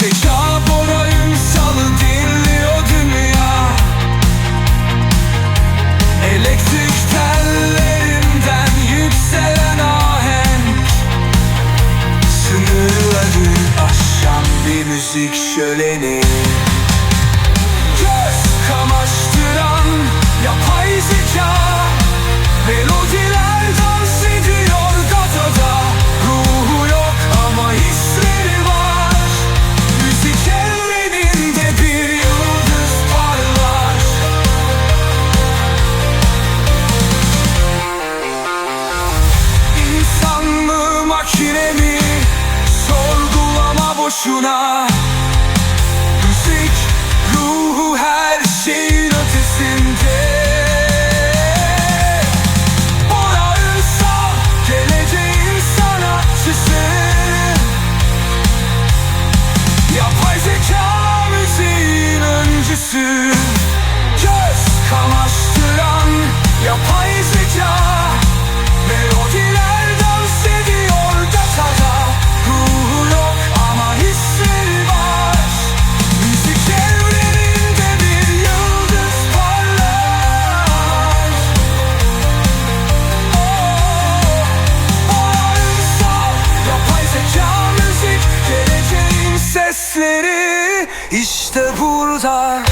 Bize Şapora Ünsal'ı dinliyor dünya. Elektrik tellerinden yükselen ahenk. Sınırları aşan bir müzik şöleni. boşuna. Müzik ruhu her şeyin ötesinde. Bora Ünsal geleceğin sanatçısı. Yapay zeka müziğin öncüsü. yeri işte burada.